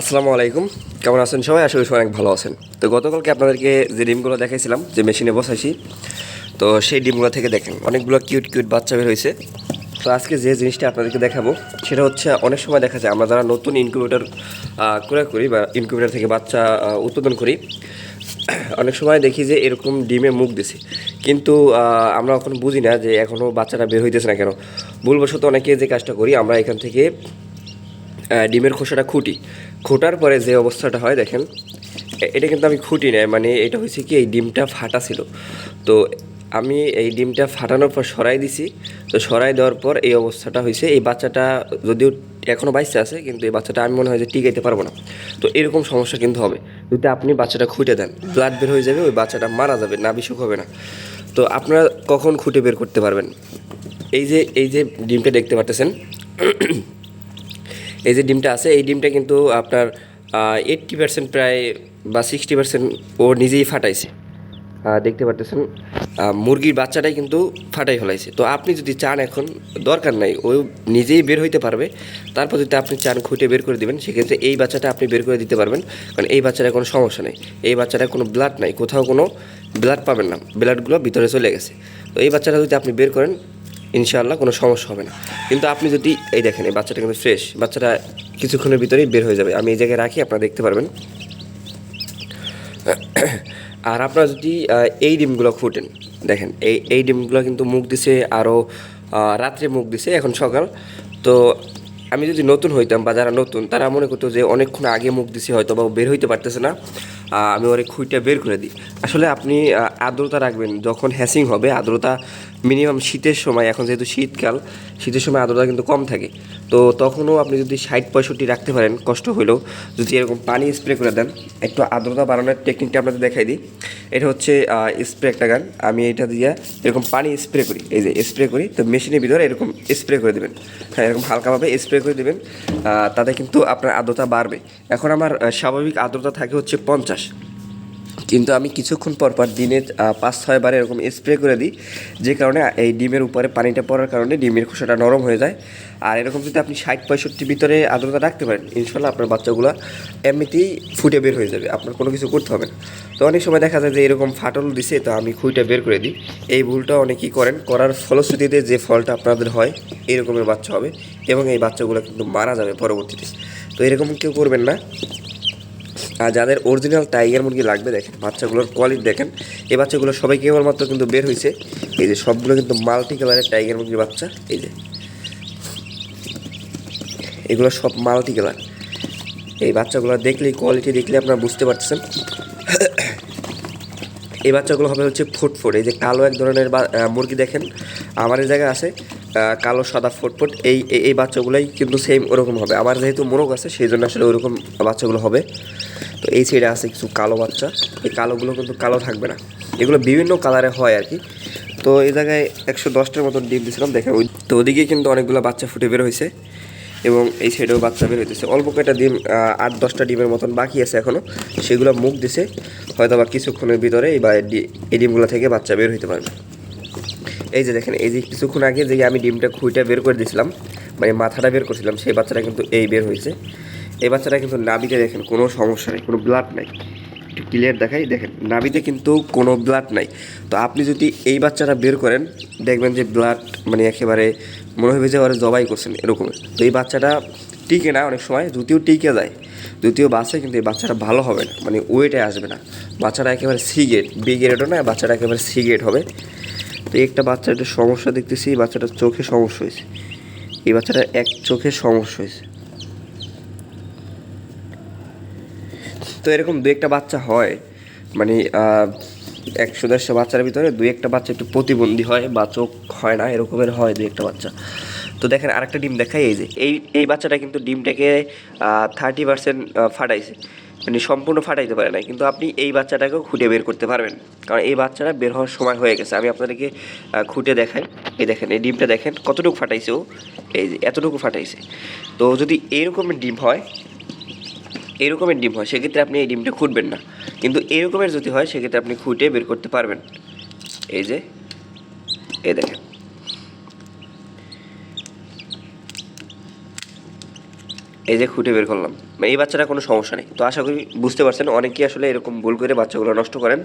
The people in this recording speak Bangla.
আসসালামু আলাইকুম। কেমন আছেন সবাই? আশা করি অনেক ভালো আছেন। তো গতকালকে আপনাদেরকে যে ডিমগুলো দেখাইছিলাম, যে মেশিনে বসাইছি, তো সেই ডিমগুলো থেকে দেখেন, অনেকগুলো কিউট কিউট বাচ্চা বের হয়েছে তো আজকে যে জিনিসটা আপনাদেরকে দেখাবো, সেটা হচ্ছে অনেক সময় দেখা যায়, আমরা যারা নতুন ইনকিউবেটর ক্রয় করি বা ইনকিউবেটর থেকে বাচ্চা উৎপাদন করি, অনেক সময় দেখি যে এরকম ডিমে মুখ দিছে। কিন্তু আমরা এখন বুঝি না যে এখনও বাচ্চাটা বের হইতেছে না কেন। ভুলবশত অনেকে যে কাজটা করি, আমরা এখান থেকে ডিমের খোসাটা খুঁটি। খোটার পরে যে অবস্থাটা হয়, দেখেন এটা কিন্তু আমি খুঁটি নাই মানে এটা হয়েছে কি, এই ডিমটা ফাটা ছিল। তো আমি এই ডিমটা ফাটানোর পর সরাই দিছি, তো সরাই দেওয়ার পর এই অবস্থাটা হয়েছে। এই বাচ্চাটা যদিও এখনও বাইসে আছে, কিন্তু এই বাচ্চাটা আমি মনে হয় যে টিকাইতে পারব না। তো এরকম সমস্যা কিন্তু হবে। যদি আপনি বাচ্চাটা খুঁটে দেন ব্লাড বের হয়ে যাবে, ওই বাচ্চাটা মারা যাবে, না বিশুক হবে না। তো আপনারা কখন খুঁটে বের করতে পারবেন? এই যে এই যে ডিমটা দেখতে পারতেছেন এই যে ডিমটা আছে, এই ডিমটা কিন্তু আপনার এইট্টি পার্সেন্ট প্রায় বা সিক্সটি পার্সেন্ট ও নিজেই ফাটাইছে। দেখতে পারতেছেন মুরগির বাচ্চাটাই কিন্তু ফাটাই ফেলাইছে। তো আপনি যদি চান এখন, দরকার নাই, ও নিজেই বের হইতে পারবে। তারপর যদি আপনি চান খুঁটে বের করে দিবেন, সেক্ষেত্রে এই বাচ্চাটা আপনি বের করে দিতে পারবেন, কারণ এই বাচ্চাটার কোনো সমস্যা নেই। এই বাচ্চাটার কোনো ব্লাড নাই, কোথাও কোনো ব্লাড পাবেন না। ব্লাডগুলো ভিতরে চলে গেছে। তো এই বাচ্চাটা যদি আপনি বের করেন ইনশাআল্লাহ কোনো সমস্যা হবে না। কিন্তু আপনি যদি, এই দেখেন, এই বাচ্চাটা কিন্তু ফ্রেশ বাচ্চাটা কিছুক্ষণের ভিতরেই বের হয়ে যাবে। আমি এই জায়গায় রাখি, আপনারা দেখতে পারবেন। আর আপনারা যদি এই ডিমগুলো ফুটেন দেখেন, এই এই ডিমগুলো কিন্তু মুখ দিছে আরও রাত্রে মুখ দিছে, এখন সকাল। তো আমি যদি নতুন হইতাম বা যারা নতুন, তারা মনে করতো যে অনেকক্ষণ আগে মুখ দিছে হয়তো বা বের হইতে পারতেছে না। আমি ওর খুঁইটা বের করে দিই। আসলে আপনি আর্দ্রতা রাখবেন, যখন হ্যাসিং হবে, আর্দ্রতা মিনিমাম শীতের সময়, এখন যেহেতু শীতকাল, শীতের সময় আর্দ্রতা কিন্তু কম থাকে। তো তখনও আপনি যদি ষাট পঁয়ষট্টি রাখতে পারেন, কষ্ট হলেও যদি এরকম পানি স্প্রে করে দেন, একটু আর্দ্রতা বাড়ানোর টেকনিকটা আপনাদের দেখাই দিই। এটা হচ্ছে স্প্রে একটা গান। আমি এটা দিয়ে এরকম পানি স্প্রে করি। এই যে স্প্রে করি, তো মেশিনের ভিতরে এরকম স্প্রে করে দেবেন। হ্যাঁ এরকম হালকাভাবে স্প্রে করে দেবেন। তাতে কিন্তু আপনার আর্দ্রতা বাড়বে। এখন আমার স্বাভাবিক আর্দ্রতা থাকে হচ্ছে পঞ্চাশ। কিন্তু আমি কিছুক্ষণ পর পর দিনে পাঁচ ছয়বার এরকম স্প্রে করে দিই, যে কারণে এই ডিমের উপরে পানিটা পড়ার কারণে ডিমের খোসাটা নরম হয়ে যায়। আর এরকম যদি আপনি ষাট পঁয়ষট্টির ভিতরে আর্দ্রতা রাখতে পারেন, ইনশাল্লাহ আপনার বাচ্চাগুলো এমনিতেই ফুটে বের হয়ে যাবে, আপনার কোনো কিছু করতে হবে না। তো অনেক সময় দেখা যায় যে এরকম ফাটল দিছে, তো আমি খুঁইটা বের করে দিই। এই ভুলটা অনেকেই করেন, করার ফলশ্রুতিতে যে ফলটা আপনাদের হয়, এরকমের বাচ্চা হবে এবং এই বাচ্চাগুলো কিন্তু মারা যাবে পরবর্তীতে। তো এরকম কেউ করবেন না। আর যাদের অরিজিনাল টাইগার মুরগি লাগবে দেখেন, বাচ্চাগুলোর কোয়ালিটি দেখেন, এই বাচ্চাগুলো সবাই কেবলমাত্র কিন্তু বের হয়েছে। এই যে সবগুলো কিন্তু মাল্টি কালারের টাইগার মুরগির বাচ্চা, এই যে। এগুলো সব মাল্টি কালার এই বাচ্চাগুলো দেখলেই কোয়ালিটি দেখলে আপনারা বুঝতে পারছেন এই বাচ্চাগুলো হবে হচ্ছে ফুটফুট, এই যে কালো এক ধরনের মুরগি দেখেন, আমার এই জায়গায় আছে কালো, সাদা ফুটফুট, এই- এই বাচ্চাগুলোই কিন্তু সেম ওরকম হবে। আমার যেহেতু মোরগ আছে, সেই জন্য আসলে ওরকম বাচ্চাগুলো হবে। তো এই সাইডে আছে কিছু কালো বাচ্চা। এই কালোগুলো কিন্তু কালো থাকবে না। এগুলো বিভিন্ন কালারে হয় আর কি। তো এই জায়গায় একশো দশটার মতন ডিম দিয়েছিলাম দেখেন ওই তো ওদিকে কিন্তু অনেকগুলো বাচ্চা ফুটে বের হয়েছে। এবং এই সাইডেও বাচ্চা বের হইতেছে। অল্প কয়েকটা ডিম আট দশটা ডিমের মতন বাকি আছে এখনও সেগুলো মুখ দিছে। হয়তো বা কিছুক্ষণের ভিতরে এই বা এই ডিমগুলো থেকে বাচ্চা বের হইতে পারবে। এই যে দেখেন, এই যে কিছুক্ষণ আগে যে আমি ডিমটা খুঁইটা বের করে দিয়েছিলাম মানে মাথাটা বের করছিলাম, সেই বাচ্চাটা কিন্তু এই বের হয়েছে এই বাচ্চাটা কিন্তু নাবিতে দেখেন, কোনো সমস্যা নেই, কোনো ব্লাড নাই। একটু ক্লিয়ার দেখাই, দেখেন নাবিতে কিন্তু কোনো ব্লাড নাই। তো আপনি যদি এই বাচ্চাটা বের করেন, দেখবেন যে ব্লাড মানে একেবারে মনে হবে যে ওরা জবাই করছেন, এরকম। তো এই বাচ্চাটা টিকে না অনেক সময় যদিও টিকে যায় দ্বিতীয় বাসে কিন্তু এই বাচ্চাটা ভালো হবে না মানে ওয়েটে আসবে না। বাচ্চাটা একেবারে সি গেট বি গ্রেডও না, বাচ্চাটা একেবারে সি গেট হবে। তো একটা একটা সমস্যা দেখতেছি, এই বাচ্চাটার চোখে সমস্যা হয়েছে। এই বাচ্চাটার এক চোখে সমস্যা হয়েছে। তো এরকম দু একটা বাচ্চা হয় মানে একশো দেড়শো বাচ্চার ভিতরে দু একটা বাচ্চা একটু প্রতিবন্ধী হয় বা চোখ হয় না, এরকমের হয় দু একটা বাচ্চা। তো দেখেন আরেকটা ডিম দেখাই, এই যে, এই এই বাচ্চাটা কিন্তু ডিমটাকে থার্টি পার্সেন্ট ফাটাইছে। মানে সম্পূর্ণ ফাটাইতে পারে না কিন্তু আপনি এই বাচ্চাটাকেও খুঁটে বের করতে পারবেন। কারণ এই বাচ্চাটা বের হওয়ার সময় হয়ে গেছে। আমি আপনাদেরকে খুঁটে দেখাই। এই দেখেন, এই ডিমটা দেখেন কতটুকু ফাটাইছে ও। এই যে, এতটুকু ফাটাইছে। তো যদি এইরকমের ডিম হয় এরকমের ডিম হয়, সেক্ষেত্রে আপনি এই ডিমটা খুঁটবেন না। কিন্তু এরকমের যদি হয়, সেক্ষেত্রে আপনি খুঁটে বের করতে পারবেন। এই যে, এ দেখেন। এই যে খুঁটে বের করলাম। এই বাচ্চাটা কোনো সমস্যা নেই। তো আশা করি বুঝতে পারছেন, অনেকেই আসলে এরকম ভুল করে বাচ্চাগুলো নষ্ট করেন।